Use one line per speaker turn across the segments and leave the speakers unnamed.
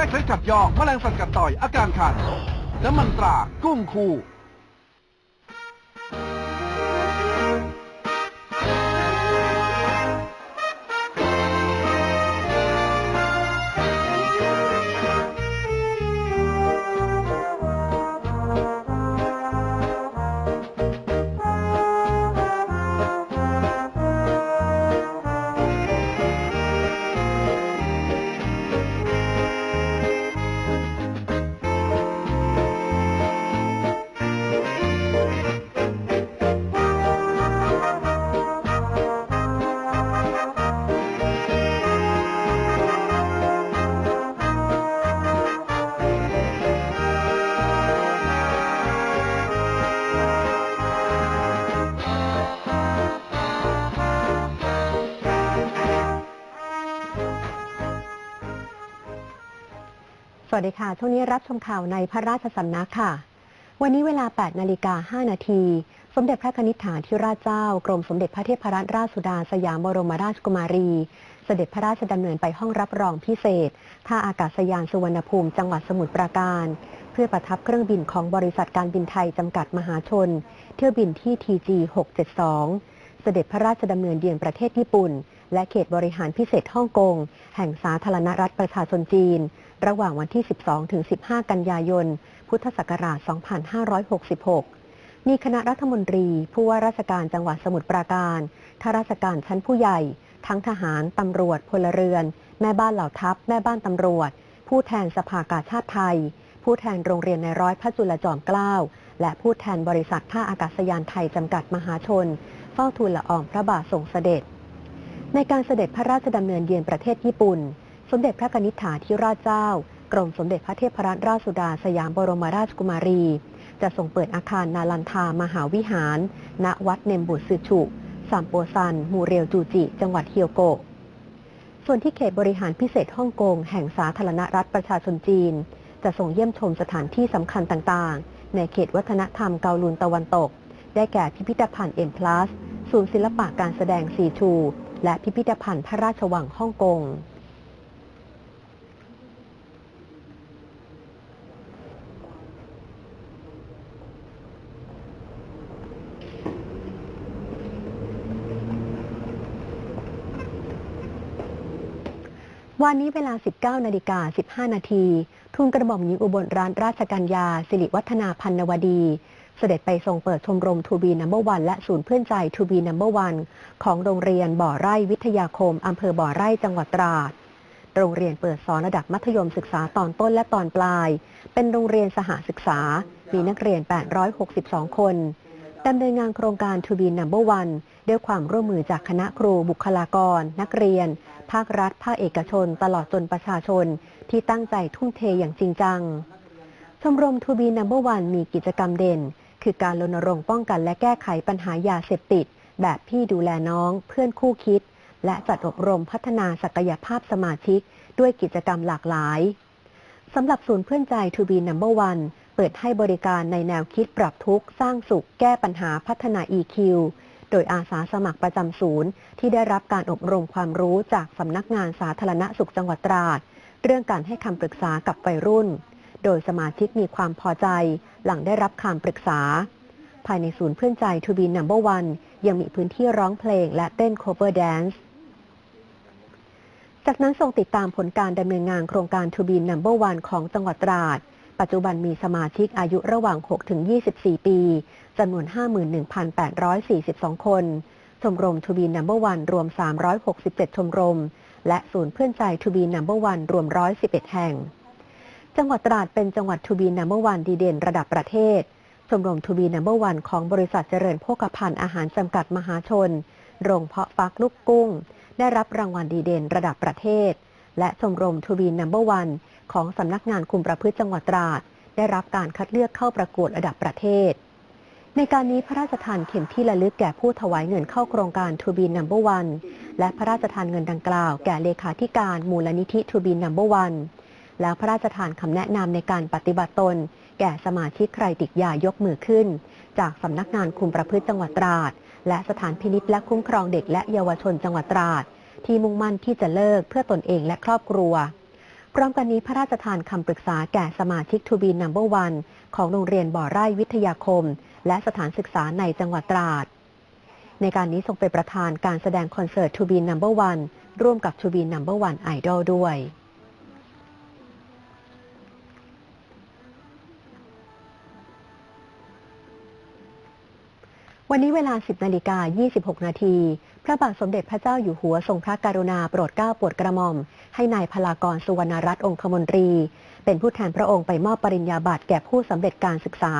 ก้ไขขัดยอกแมลงสัตว์กัดต่อยอาการคันน้ำมันตรากุ้งคู
วัสดีค่ะ ช่วงนี้รับชมข่าวในพระราชสำนักค่ะ วันนี้เวลา 8 นาฬิกา 5 นาที สมเด็จพระนิษฐาธิราชเจ้า กรมสมเด็จพระเทพรัตนราชสุดาสยามบรมราชกุมารี เสด็จพระราชดำเนินไปห้องรับรองพิเศษ ท่าอากาศยานสุวรรณภูมิจังหวัดสมุทรปราการ เพื่อประทับเครื่องบินของบริษัทการบินไทยจำกัดมหาชน เที่ยวบินที่ TG 672 เสด็จพระราชดำเนินเยือนประเทศญี่ปุ่น และเขตบริหารพิเศษฮ่องกง แห่งสาธารณรัฐประชาชนจีน ระหว่างวันที่ 12 ถึง 15 กันยายน พุทธศักราช 2566 มีคณะรัฐมนตรี ผู้ว่าราชการจังหวัดสมุทรปราการ ข้าราชการชั้นผู้ใหญ่ ทั้งทหาร ตำรวจ พลเรือน แม่บ้านเหล่าทัพ แม่บ้านตำรวจ ผู้แทนสภากาชาติไทย ผู้แทนโรงเรียนในร้อยพระจุลจอมเกล้า และผู้แทนบริษัทท่าอากาศยานไทยจำกัดมหาชน เฝ้าทูลละอองพระบาททรงเสด็จ ในการเสด็จพระราชดำเนินเยือนประเทศญี่ปุ่น สมเด็จพระกนิษฐาธิราชเจ้า กรมสมเด็จพระเทพรัตนราชสุดาสยามบรมราชกุมารี จะส่งเปิดอาคารนาลันทามหาวิหาร ณ วัดเนมบุตรสึชุสามโปซัน มูเรียวจูจิ จังหวัดเฮียวโกะ ส่วนที่เขตบริหารพิเศษฮ่องกง แห่งสาธารณรัฐประชาชนจีน จะส่งเยี่ยมชมสถานที่สำคัญต่างๆ ในเขตวัฒนธรรมเกาลูนตะวันตก ได้แก่พิพิธภัณฑ์เอ็มพลัสศูนย์ศิลปะการแสดงซีชู และพิพิธภัณฑ์พระราชวังฮ่องกง วันนี้เวลา 19 นาฬิกา 15 นาที ทุนกระหม่อมหญิงอุบลร้านราชกัญญา สิริวัฒนาพันนวดี เสด็จไปทรงเปิดชมรมทูบีนัมเบอร์วันและศูนย์เพื่อนใจทูบีนัมเบอร์วันของโรงเรียนบ่อไร่วิทยาคมอำเภอบ่อไร่จังหวัดตราด โรงเรียนเปิดสอนระดับมัธยมศึกษาตอนต้นและตอนปลาย เป็นโรงเรียนสหศึกษา มีนักเรียน 862 คนดำเนินงานโครงการ To be Number One ด้วยความร่วมมือจากคณะครูบุคลากร นักเรียน ภาครัฐ ภาคเอกชน ตลอดจนประชาชน ที่ตั้งใจทุ่มเทอย่างจริงจัง ชมรม To be Number One มีกิจกรรมเด่น คือการรณรงค์ป้องกันและแก้ไขปัญหายาเสพติด แบบพี่ดูแลน้องเพื่อนคู่คิด และจัดอบรมพัฒนาศักยภาพสมาชิก ด้วยกิจกรรมหลากหลายสำหรับศูนย์เพื่อนใจ To be Number One เปิดให้บริการในแนวคิดปรับทุกข์สร้างสุขแก้ปัญหาพัฒนา EQ โดยอาสาสมัครประจำศูนย์ ที่ได้รับการอบรมความรู้จากสำนักงานสาธารณสุขจังหวัดตราด เรื่องการให้คำปรึกษากับวัยรุ่น โดยสมาชิกมีความพอใจหลังได้รับคำปรึกษา ภายในศูนย์เพื่อนใจ To be Number One ยังมีพื้นที่ร้องเพลงและเต้น cover dance จากนั้นทรงติดตามผลการดำเนินงานโครงการ To be Number One ของจังหวัดตราด ปัจจุบันมีสมาชิกอายุระหว่าง 6 ถึง 24 ปีจำนวน 51,842 คน ชมรม To be Number One รวม 367 ชมรม และศูนย์เพื่อนใจ To be Number One รวม 111 แห่ง จังหวัดตราดเป็นจังหวัด To be Number One ดีเด่นระดับประเทศ ชมรม To be Number One ของบริษัทเจริญโภคภัณฑ์อาหารจำกัดมหาชน โรงเพาะฟักลูกกุ้ง ได้รับรางวัลดีเด่นระดับประเทศ และชมรม To be Number One ของสำนักงานคุมประพฤติจังหวัดตราด ได้รับการคัดเลือกเข้าประกวดระดับประเทศ ในการนี้พระราชทานเข็มที่ระลึกแก่ผู้ถวายเงินเข้าโครงการ To be Number One และพระราชทานเงินดังกล่าวแก่เลขาธิการมูลนิธิ To be Number One แล้วพระราชทานคำแนะนำในการปฏิบัติตน แก่สมาชิกใครติดยายกมือขึ้น จากสำนักงานคุมประพฤติจังหวัดตราด และสถานพินิจและคุ้มครองเด็กและเยาวชนจังหวัดตราด ที่มุ่งมั่นที่จะเลิกเพื่อตนเองและครอบครัว พร้อมกันนี้พระราชทานคำปรึกษาแก่สมาชิกทูบีนัมเบอร์วันของโรงเรียนบ่อไร่วิทยาคม และสถานศึกษาในจังหวัดตราด ในการนี้ทรงเป็นประธานการแสดงคอนเสิร์ตทูบีนัมเบอร์วันร่วมกับทูบีนัมเบอร์วันไอดอลด้วย วันนี้เวลา 10นาฬิกา26 นาที พระบาทสมเด็จพระเจ้าอยู่หัวทรงพระกรุณาโปรดเกล้าโปรดกระหม่อม ให้นายพลากรสุวรรณรัตน์องคมนตรี เป็นผู้แทนพระองค์ไปมอบปริญญาบัตรแก่ผู้สำเร็จการศึกษา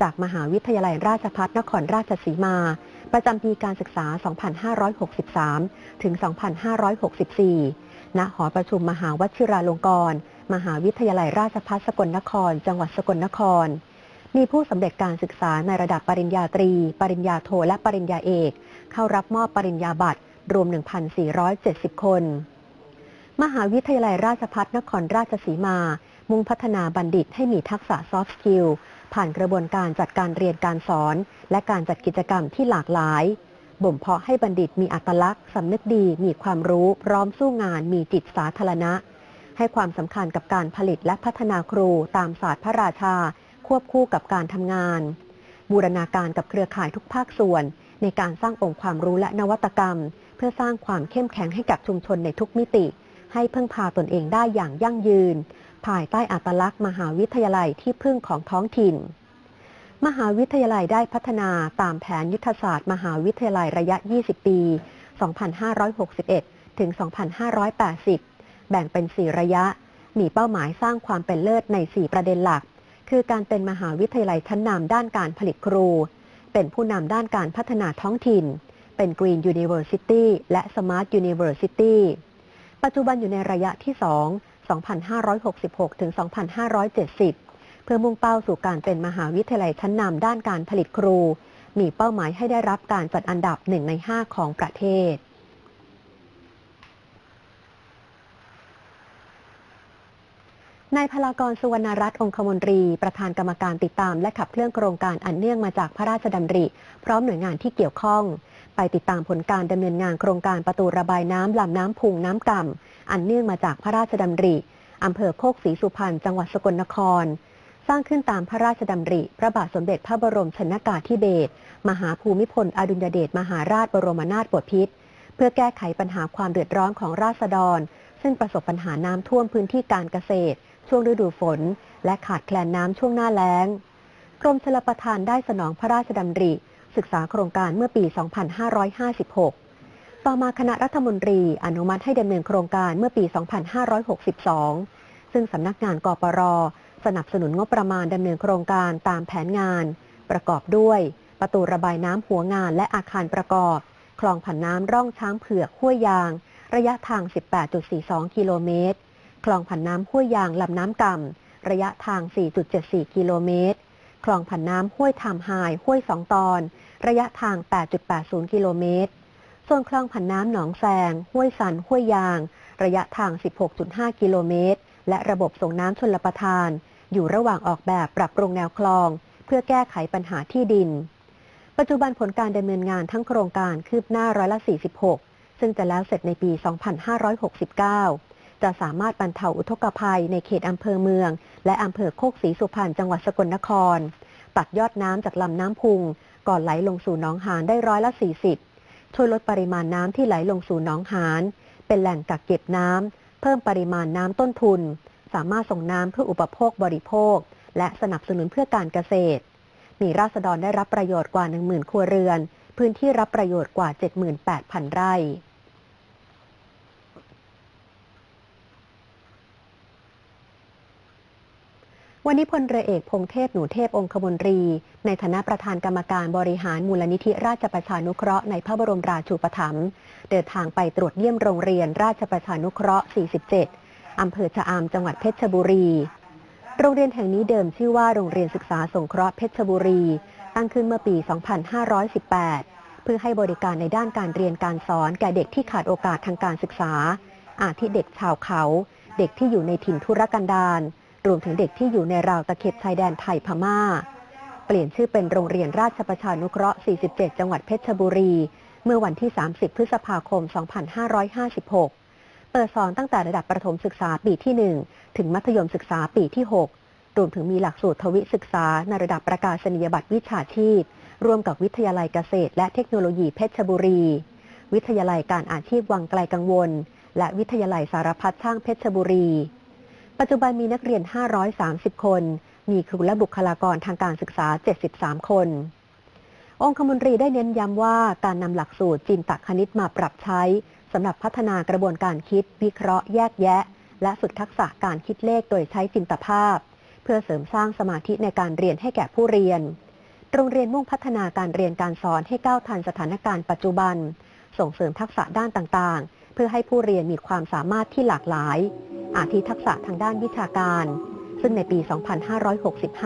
จากมหาวิทยาลัยราชภัฏนครราชสีมา ประจำปีการศึกษา 2563 ถึง 2564 ณ หอประชุมมหาวชิราลงกรณ์ มหาวิทยาลัยราชภัฏสกลนคร จังหวัดสกลนคร มีผู้สำเร็จการศึกษาในระดับปริญญาตรี ปริญญาโทและปริญญาเอก เข้ารับมอบปริญญาบัตรรวม 1,470 คน มหาวิทยาลัยราชภัฏนครราชสีมา มุ่งพัฒนาบัณฑิตให้มีทักษะซอฟต์สกิลผ่านกระบวนการจัดการเรียนการสอน และการจัดกิจกรรมที่หลากหลาย บ่มเพาะให้บัณฑิตมีอัตลักษณ์ สำนึกดี มีความรู้ พร้อมสู้งาน มีจิตสาธารณะ ให้ความสำคัญกับการผลิตและพัฒนาครูตามศาสตร์พระราชา ควบคู่กับการทำงาน บูรณาการกับเครือข่ายทุกภาคส่วน ในการสร้างองค์ความรู้และนวัตกรรม เพื่อสร้างความเข้มแข็งให้กับชุมชนในทุกมิติ ให้พึ่งพาตนเองได้อย่างยั่งยืน ภายใต้อัตลักษณ์ มหาวิทยาลัยที่พึ่งของท้องถิ่น มหาวิทยาลัยได้พัฒนาตามแผนยุทธศาสตร์ มหาวิทยาลัยระยะ 20 ปี 2561 ถึง 2580 แบ่งเป็น 4 ระยะ มีเป้าหมายสร้างความเป็นเลิศใน 4 ประเด็นหลัก คือการเป็นมหาวิทยาลัยชั้นนำด้านการผลิตครู เป็นผู้นำด้านการพัฒนาท้องถิ่น เป็น Green University และ Smart University ปัจจุบันอยู่ในระยะที่ 2 2566 ถึง 2570 เพื่อมุ่งเป้าสู่การเป็นมหาวิทยาลัยชั้นนำด้านการผลิตครู มีเป้าหมายให้ได้รับการจัดอันดับ 1 ใน 5 ของประเทศ นายพลากรสุวรรณรัตน์องคมนตรี ประธานกรรมการติดตาม และขับเคลื่อนโครงการอันเนื่องมาจากพระราชดำริ พร้อมหน่วยงานที่เกี่ยวข้อง ไปติดตามผลการดำเนินงานโครงการประตูระบายน้ำลำน้ำพุงน้ำก่ำอันเนื่องมาจากพระราชดำริอำเภอโคกศรีสุพรรณจังหวัดสกลนคร สร้างขึ้นตามพระราชดำริ พระบาทสมเด็จพระบรมชนกาธิเบศรมหาภูมิพลอดุลยเดชมหาราชบรมนาถบพิตรเพื่อแก้ไขปัญหาความเดือดร้อนของราษฎร ซึ่งประสบปัญหาน้ำท่วมพื้นที่การเกษตร ช่วงฤดูฝน และขาดแคลนน้ำช่วงหน้าแล้ง กรมชลประทานได้สนองพระราชดำริ ศึกษาโครงการเมื่อปี 2556 ต่อมาคณะรัฐมนตรีอนุมัติให้ดำเนินโครงการเมื่อปี 2562 ซึ่งสำนักงานกปรสนับสนุนงบประมาณดำเนินโครงการตามแผนงาน ประกอบด้วย ประตูระบายน้ำหัวงานและอาคารประกอบ คลองผันน้ำร่องช้างเผือกห้วยยาง ระยะทาง 18.42 กิโลเมตร คลองผันน้ำห้วยยางลำน้ำก่ำระยะทาง 4.74 กิโลเมตร คลองผันน้ำห้วยทามไฮห้วยสองตอน ระยะทาง 8.80 กิโลเมตร ส่วนคลองผันน้ำหนองแซง ห้วยสัน ห้วยยาง ระยะทาง 16.5 กิโลเมตร และระบบส่งน้ำชนลประทาน อยู่ระหว่างออกแบบปรับปรุงแนวคลอง เพื่อแก้ไขปัญหาที่ดิน ปัจจุบันผลการดำเนินงานทั้งโครงการคืบหน้าร้อยละ 46 ซึ่งจะแล้วเสร็จในปี 2569 จะสามารถบรรเทาอุทกภัยในเขตอำเภอเมือง และอำเภอโคกศรีสุพรรณจังหวัดสกลนคร ตัดยอดน้ำจากลำน้ำพุง ก่อนไหลลงสู่หนองหานได้ร้อยละ 40 ช่วยลดปริมาณน้ำที่ไหลลงสู่หนองหาน เป็นแหล่งกักเก็บน้ำ เพิ่มปริมาณน้ำต้นทุน สามารถส่งน้ำเพื่ออุปโภคบริโภค และสนับสนุนเพื่อการเกษตร มีราษฎรได้รับประโยชน์กว่า 10,000 ครัวเรือน พื้นที่รับประโยชน์กว่า 78,000 ไร่ วันนี้พลเรือเอกพงเทพหนูเทพองคมนตรี ในฐานะประธานกรรมการบริหารมูลนิธิราชประชานุเคราะห์ในพระบรมราชูปถัมภ์เดินทางไปตรวจเยี่ยมโรงเรียนราชประชานุเคราะห์ 47 อำเภอชะอำจังหวัดเพชรบุรี โรงเรียนแห่งนี้เดิมชื่อว่าโรงเรียนศึกษาสงเคราะห์เพชรบุรี ตั้งขึ้นเมื่อปี 2518 เพื่อให้บริการในด้านการเรียนการสอนแก่เด็กที่ขาดโอกาสทางการศึกษา อาทิเด็กชาวเขา เด็กที่อยู่ในถิ่นทุรกันดาร รวมถึงเด็กที่อยู่ในราวตะเข็บชายแดนไทยพม่า เปลี่ยนชื่อเป็นโรงเรียนราชประชานุเคราะห์ 47 จังหวัดเพชรบุรี เมื่อวันที่ 30 พฤษภาคม 2556 เปิดสอนตั้งแต่ระดับประถมศึกษาปีที่ 1 ถึงมัธยมศึกษาปีที่ 6 รวมถึงมีหลักสูตรทวิศึกษาในระดับประกาศนียบัตรวิชาชีพ ร่วมกับวิทยาลัยเกษตร และเทคโนโลยีเพชรบุรี วิทยาลัยการอาชีพวังไกลกังวล และวิทยาลัยสารพัดช่างเพชรบุรี ปัจจุบันมีนักเรียน 530 คน มีครูและบุคลากรทางการศึกษา 73 คน องคมนตรีได้เน้นย้ำว่าการนำหลักสูตรจินตคณิตมาปรับใช้สำหรับพัฒนากระบวนการคิด วิเคราะห์แยกแยะ และฝึกทักษะการคิดเลขโดยใช้จินตภาพ เพื่อเสริมสร้างสมาธิในการเรียนให้แก่ผู้เรียน โรงเรียนมุ่งพัฒนาการเรียนการสอนให้ก้าวทันสถานการณ์ปัจจุบัน ส่งเสริมทักษะด้านต่างๆ เพื่อให้ผู้เรียนมีความสามารถที่หลากหลาย อาทิทักษะทางด้านวิชาการ ซึ่งในปี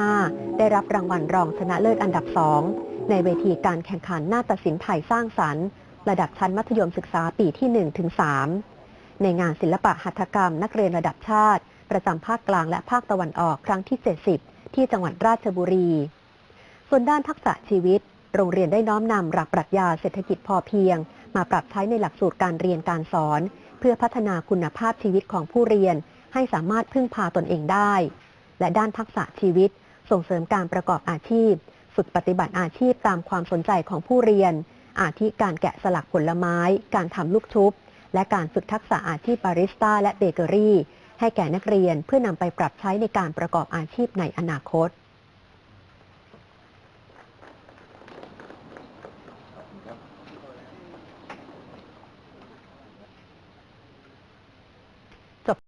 2565 ได้รับรางวัลรองชนะเลิศอันดับสองในเวทีการแข่งขันนาฏศิลป์ไทยสร้างสรรค์ ระดับชั้นมัธยมศึกษาปีที่ 1-3 ในงานศิลปะหัตถกรรมนักเรียนระดับชาติ ประจำภาคกลางและภาคตะวันออกครั้งที่ 70 ที่จังหวัดราชบุรี ส่วนด้านทักษะชีวิต โรงเรียนได้น้อมนำหลักปรัชญาเศรษฐกิจพอเพียง มาปรับใช้ในหลักสูตรการเรียนการสอน พื่อพัฒนาคุณภาพชีวิตของผู้เรียน ให้สามารถพึ่งพาตนเองได้ และด้านทักษะชีวิต ส่งเสริมการประกอบอาชีพ ฝึกปฏิบัติอาชีพตามความสนใจของผู้เรียน อาทิการแกะสลักผลไม้ การทำลูกชุบ และการฝึกทักษะอาชีพบาริสต้าและเบเกอรี่ ให้แก่นักเรียนเพื่อนำไปปรับใช้ในการประกอบอาชีพในอนาคต